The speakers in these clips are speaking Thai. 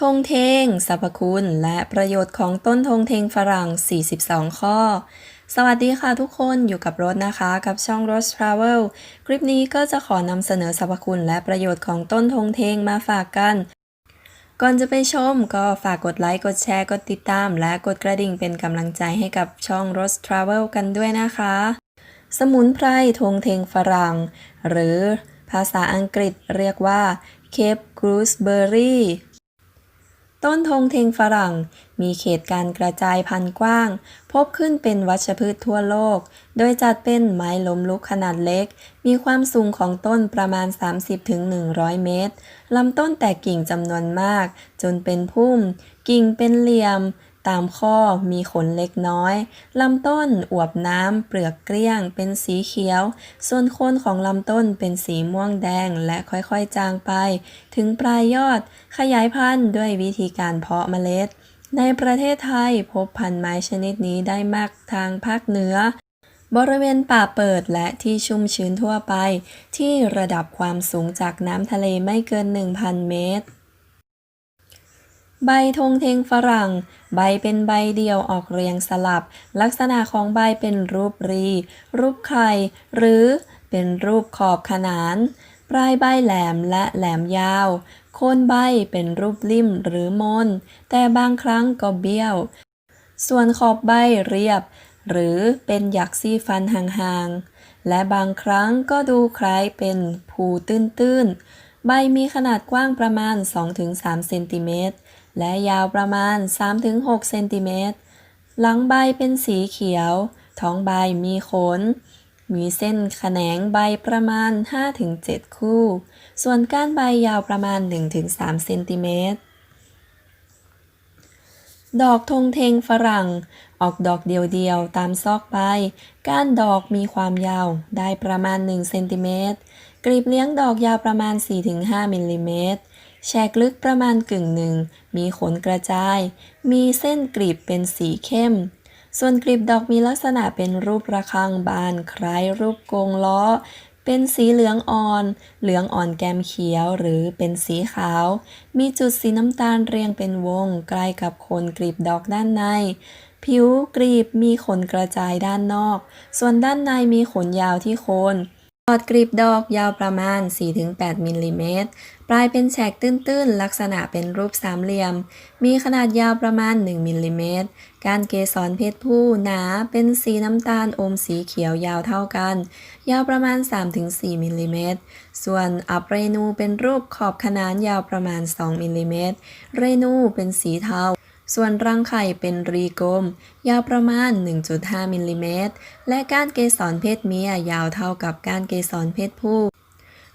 ธงเทงสรรพคุณ และประโยชน์ของต้นธงเทงฝรั่ง 42 ข้อ สวัสดีค่ะทุกคนอยู่กับรถนะคะ กับช่อง Rose Travel คลิปนี้ก็จะขอนำเสนอสรรพคุณและประโยชน์ของต้นธงเทงมาฝากกัน ก่อนจะไปชมก็ฝากกดไลค์ กดแชร์ กดติดตาม และกดกระดิ่งเป็นกำลังใจให้กับช่อง Rose Travel กันด้วยนะคะ สมุนไพรธงเทงฝรั่ง หรือภาษาอังกฤษเรียกว่า Cape Gooseberry ต้นธงเทงฝรั่ง มีเขตการกระจายพันธุ์กว้าง พบขึ้นเป็นวัชพืชทั่วโลก โดยจัดเป็นไม้ล้มลุกขนาดเล็ก มีความสูงของต้นประมาณ 30-100 เมตรลำต้นแตกกิ่งจำนวนมาก จนเป็นพุ่ม กิ่งเป็นเหลี่ยม ตามข้อมีขนเล็กน้อย ลำต้นอวบน้ำ เปลือกเกลี้ยง เป็นสีเขียว ส่วนโคนของลำต้นเป็นสีม่วงแดงและค่อยๆจางไป ถึงปลายยอด ขยายพันธุ์ด้วยวิธีการเพาะเมล็ด ในประเทศไทยพบพันธุ์ไม้ชนิดนี้ได้มากทางภาคเหนือบริเวณป่าเปิดและที่ชุ่มชื้นทั่วไป ที่ระดับความสูงจากน้ำทะเลไม่เกิน 1,000 เมตร ใบธงเทงฝรั่ง ใบเป็นใบเดียวออกเรียงสลับ ลักษณะของใบเป็นรูปรี รูปไข่หรือเป็นรูปขอบขนาน ปลายใบแหลมและแหลมยาว โคนใบเป็นรูปลิ่มหรือมน แต่บางครั้งก็เบี้ยว ส่วนขอบใบเรียบ หรือเป็นหยักซี่ฟันห่างๆ และบางครั้งก็ดูคล้ายเป็นภูตื้นๆ ใบมีขนาดกว้างประมาณ 2-3 เซนติเมตร และยาวประมาณ 3-6 เซนติเมตร หลังใบเป็นสีเขียว ท้องใบมีขน มีเส้นแขนงใบประมาณ 5-7 คู่ ส่วนก้านใบยาวประมาณ 1-3 เซนติเมตร ดอกธงเทงฝรั่ง ออกดอกเดียวๆ ตามซอกใบ ก้านดอกมีความยาวได้ประมาณ 1 เซนติเมตรกลีบเลี้ยงดอกยาวประมาณ 4-5มิลลิเมตร แฉกลึกประมาณกึ่งหนึ่ง มีขนกระจาย มีเส้นกลีบเป็นสีเข้ม ส่วนกลีบดอกมีลักษณะเป็นรูประฆังบานคล้ายรูปกงล้อ เป็นสีเหลืองอ่อน เหลืองอ่อนแกมเขียวหรือเป็นสีขาว มีจุดสีน้ำตาลเรียงเป็นวง ใกล้กับโคนกลีบดอกด้านใน ผิวกลีบมีขนกระจายด้านนอก ส่วนด้านในมีขนยาวที่โคนยอดกลีบดอกยาวประมาณ 4-8มิลลิเมตร ปลายเป็นแฉกตื้นๆ ลักษณะเป็นรูปสามเหลี่ยม มีขนาดยาวประมาณ 1มิลลิเมตร การเกสรเพศผู้หนา เป็นสีน้ำตาลอมสีเขียวยาวเท่ากัน ยาวประมาณ 3-4มิลลิเมตร ส่วนอัปเรนูเป็นรูปขอบขนานยาวประมาณ 2มิลลิเมตร เรนูเป็นสีเทาส่วนรังไข่เป็นรีกลม ยาวประมาณ 1.5มิลลิเมตร และก้านเกสรเพศเมียยาวเท่ากับก้านเกสรเพศผู้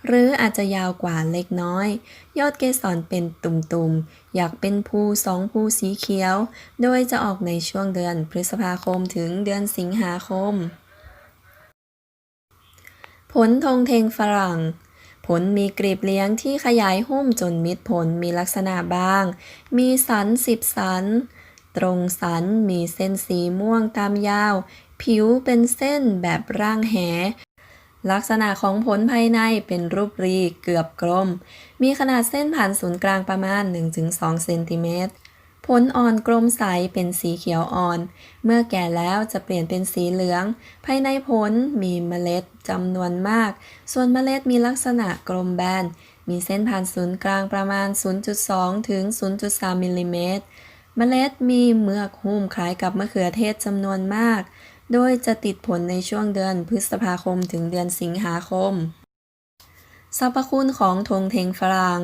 หรืออาจจะยาวกว่าเล็กน้อย ยอดเกสรเป็นตุ่มๆ อยากเป็นภูสองภูสีเขียว โดยจะออกในช่วงเดือนพฤษภาคมถึงเดือนสิงหาคม ผลธงเทงฝรั่งผลมีกลีบเลี้ยงที่ขยายหุ้มจนมิดผลมีลักษณะบาง มีสันสิบสัน ตรงสันมีเส้นสีม่วงตามยาว ผิวเป็นเส้นแบบร่างแห ลักษณะของผลภายในเป็นรูปรีเกือบกลม มีขนาดเส้นผ่านศูนย์กลางประมาณ 1-2 เซนติเมตร ผลอ่อนกลมใสเป็นสีเขียวอ่อน เมื่อแก่แล้วจะเปลี่ยนเป็นสีเหลือง ภายในผลมีเมล็ดจำนวนมาก ส่วนเมล็ดมีลักษณะกลมแบน มีเส้นผ่านศูนย์กลางประมาณ 0.2 ถึง 0.3มิลลิเมตร เมล็ดมีเมือกหุ้มคล้ายกับมะเขือเทศจำนวนมาก โดยจะติดผลในช่วงเดือนพฤษภาคมถึงเดือนสิงหาคม สรรพคุณของธงเทงฝรัง่ง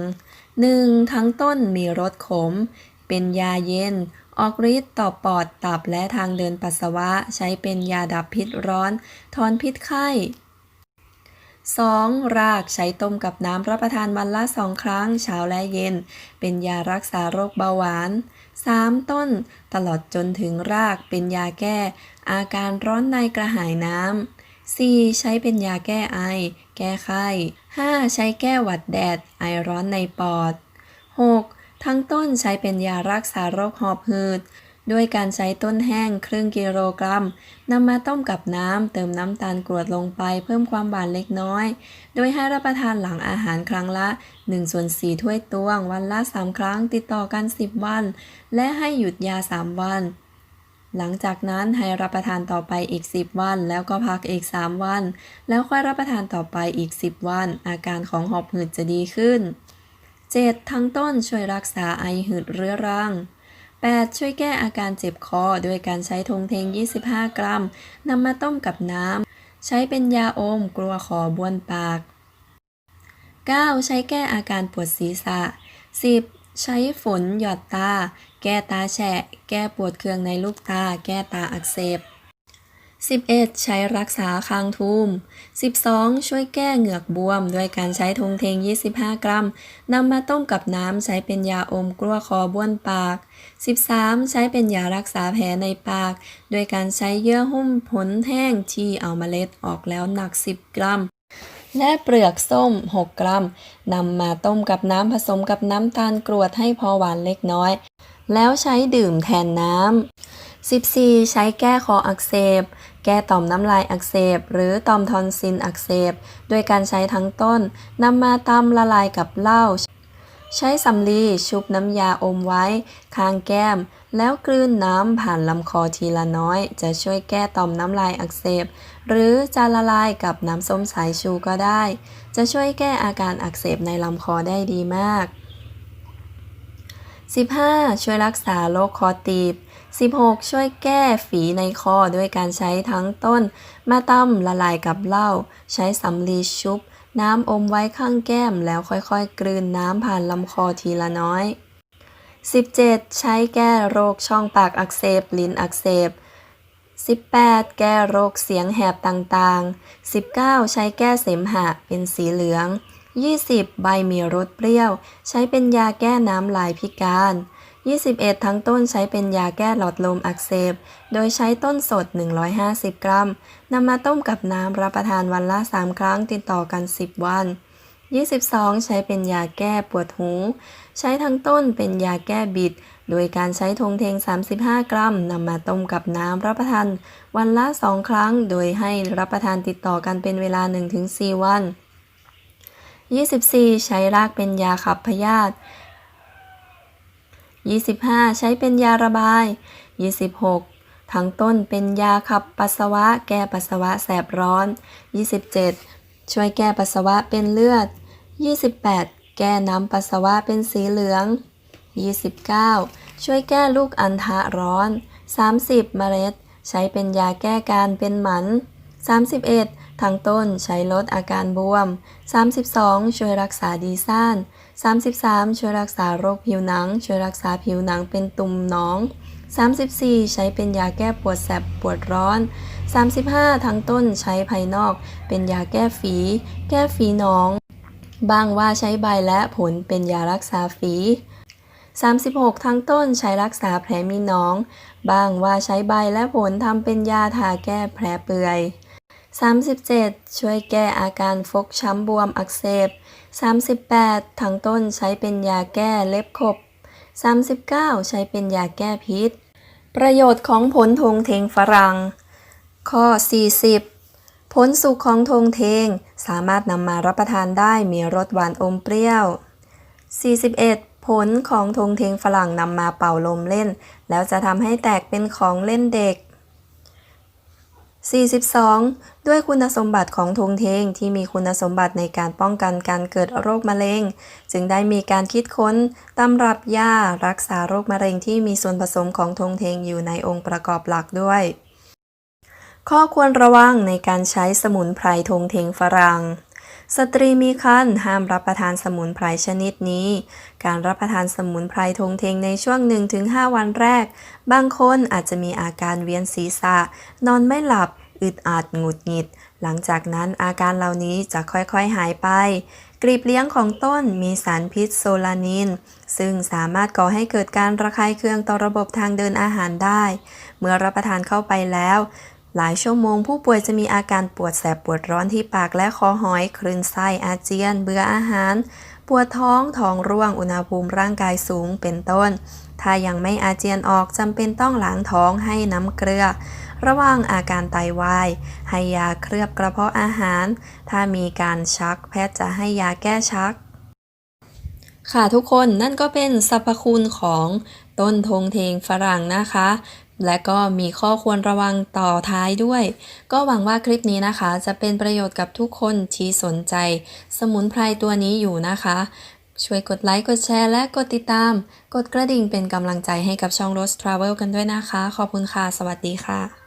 1. ทั้งต้นมีรสขม เป็นยาเย็น ออกฤทธิ์ต่อปอดตับและทางเดินปัสสาวะ ใช้เป็นยาดับพิษร้อน ถอนพิษไข้ 2. รากใช้ต้มกับน้ำรับประทานวันละสองครั้ง เช้าและเย็น เป็นยารักษาโรคเบาหวาน 3. ต้น ตลอดจนถึงรากเป็นยาแก้ อาการร้อนในกระหายน้ำ 4. ใช้เป็นยาแก้ไอ แก้ไข้ 5. ใช้แก้หวัดแดด ไอร้อนในปอด 6. ทั้งต้นใช้เป็นยารักษาโรคหอบหืด ด้วยการใช้ต้นแห้งครึ่งกิโลกรัมนำมาต้มกับน้ำเติมน้ำตาลกรวดลงไปเพิ่มความหวานเล็กน้อย โดยให้รับประทานหลังอาหารครั้งละ1ส่วน4ถ้วยตวง วันละ 3 ครั้งติดต่อกัน 10 วัน และให้หยุดยา 3 วัน หลังจากนั้นให้รับประทานต่อไปอีก 10 วัน แล้วก็พักอีก 3 วัน แล้วค่อยรับประทานต่อไปอีก 10 วัน อาการของหอบหืดจะดีขึ้น 7. ทั้งต้นช่วยรักษาไอหืดเรื้อรัง 8. ช่วยแก้อาการเจ็บคอ ด้วยการใช้ทงเทง 25 กรัมนำมาต้มกับน้ำ ใช้เป็นยาอมกลัวขอบวนปาก 9. ใช้แก้อาการปวดศีรษะ 10. ใช้ฝนหยอดตา แก้ตาแฉะ แก้ปวดเคืองในลูกตา แก้ตาอักเสบ 11. ใช้รักษาคางทูม 12. ช่วยแก้เหงือกบวม ด้วยการใช้ทงเทง 25 กรัมนำมาต้มกับน้ำใช้เป็นยาอมกลัวคอบ้วนปาก 13. ใช้เป็นยารักษาแผลในปาก ด้วยการใช้เยื่อหุ้มผลแห้งที่เอาเมล็ดออกแล้วหนัก 10 กรัมและเปลือกส้ม 6 กรัมนำมาต้มกับน้ำผสมกับน้ำตาลกรวดให้พอหวานเล็กน้อย แล้วใช้ดื่มแทนน้ำ 14. ใช้แก้คออักเสบ แก้ต่อมน้ำลายอักเสบ หรือต่อมทอนซิลอักเสบ โดยการใช้ทั้งต้นนำมาตำละลายกับเหล้าใช้สำลีชุบน้ำยาอมไว้ ข้างแก้ม แล้วกลืนน้ำผ่านลำคอทีละน้อย จะช่วยแก้ต่อมน้ำลายอักเสบ หรือจะละลายกับน้ำส้มสายชูก็ได้ จะช่วยแก้อาการอักเสบในลำคอได้ดีมาก 15. ช่วยรักษาโรคคอตีบ 16. ช่วยแก้ฝีในคอด้วยการใช้ทั้งต้นมาตำละลายกับเหล้าใช้สำลีชุบ น้ำอมไว้ข้างแก้มแล้วค่อยๆ กลืนน้ำผ่านลำคอทีละน้อย 17. ใช้แก้โรคช่องปากอักเสบลิ้นอักเสบ 18. แก้โรคเสียงแหบต่างๆ 19. ใช้แก้เสมหะเป็นสีเหลือง 20. ใบมีรสเปรี้ยว ใช้เป็นยาแก้น้ำลายพิการ 21. ทั้งต้นใช้เป็นยาแก้หลอดลมอักเสบ โดยใช้ต้นสด 150 กรัมนำมาต้มกับน้ำรับประทานวันละ 3 ครั้งติดต่อกัน 10 วัน 22. ใช้เป็นยาแก้ปวดหู ใช้ทั้งต้นเป็นยาแก้บิด โดยการใช้ทงเทง 35 กรัมนำมาต้มกับน้ำรับประทาน วันละ 2 ครั้ง โดยให้รับประทานติดต่อกันเป็นเวลา 1-4 วัน 24. ใช้รากเป็นยาขับพยาธิ 25. ใช้เป็นยาระบาย 26. ทั้งต้นเป็นยาขับปัสสาวะ แก้ปัสสาวะแสบร้อน 27. ช่วยแก้ปัสสาวะเป็นเลือด 28. แก้น้ำปัสสาวะเป็นสีเหลือง 29. ช่วยแก้ลูกอัณฑะร้อน 30. เมล็ด ใช้เป็นยาแก้การเป็นหมัน 31. ทั้งต้นใช้ลดอาการบวม 32. ช่วยรักษาดีซ่าน 33. ช่วยรักษาโรคผิวหนัง ช่วยรักษาผิวหนังเป็นตุ่มหนอง 34. ใช้เป็นยาแก้ปวดแสบปวดร้อน 35. ทั้งต้นใช้ภายนอก เป็นยาแก้ฝี แก้ฝีหนองบางว่าใช้ใบและผลเป็นยารักษาฝี 36 ทั้งต้นใช้รักษาแผลมีหนองบางว่าใช้ใบและผลทำเป็นยาทาแก้แผลเปื่อย 37. ช่วยแก้อาการฟกช้ำบวมอักเสบ 38. ทั้งต้นใช้เป็นยาแก้เล็บขบ 39. ใช้เป็นยาแก้พิษ ประโยชน์ของผลทงเทงฝรั่ง ข้อ 40 ผลสุกของทงเทงสามารถนำมารับประทานได้มีรสหวานอมเปรี้ยว 41. ผลของทงเทงฝรั่งนำมาเป่าลมเล่น แล้วจะทำให้แตกเป็นของเล่นเด็ก 42. ด้วยคุณสมบัติของทงเทงที่มีคุณสมบัติในการป้องกันการเกิดโรคมะเร็ง จึงได้มีการคิดค้นตำรับยารักษาโรคมะเร็งที่มีส่วนผสมของทงเทงอยู่ในองค์ประกอบหลักด้วย ข้อควรระวังในการใช้สมุนไพรทงเทงฝรั่ง สตรีมีครรภ์ห้ามรับประทานสมุนไพรชนิดนี้ การรับประทานสมุนไพรทงเทงในช่วง 1-5 วันแรก บางคนอาจจะมีอาการเวียนศีรษะ นอนไม่หลับ อึดอัดหงุดหงิด หลังจากนั้นอาการเหล่านี้จะค่อยๆหายไป กลีบเลี้ยงของต้นมีสารพิษโซลานิน ซึ่งสามารถก่อให้เกิดการระคายเคืองต่อระบบทางเดินอาหารได้ เมื่อรับประทานเข้าไปแล้ว หลายชั่วโมงผู้ป่วยจะมีอาการปวดแสบปวดร้อนที่ปากและคอหอย คลื่นไส้อาเจียน เบื่ออาหาร ปวดท้องท้องร่วงอุณหภูมิร่างกายสูงเป็นต้น ถ้ายังไม่อาเจียนออกจำเป็นต้องล้างท้องให้น้ำเกลือ ระวังอาการไตวายให้ยาเคลือบกระเพาะอาหาร ถ้ามีการชักแพทย์จะให้ยาแก้ชักค่ะทุกคนนั่นก็เป็นสรรพคุณของต้นธงเทงฝรั่งนะคะ และก็มีข้อควรระวังต่อท้ายด้วย ก็หวังว่าคลิปนี้นะคะ จะเป็นประโยชน์กับทุกคนที่สนใจ สมุนไพรตัวนี้อยู่นะคะ ช่วยกดไลค์ กดแชร์ และกดติดตาม กดกระดิ่งเป็นกำลังใจให้กับช่อง Rose Travel กันด้วยนะคะ ขอบคุณค่ะ สวัสดีค่ะ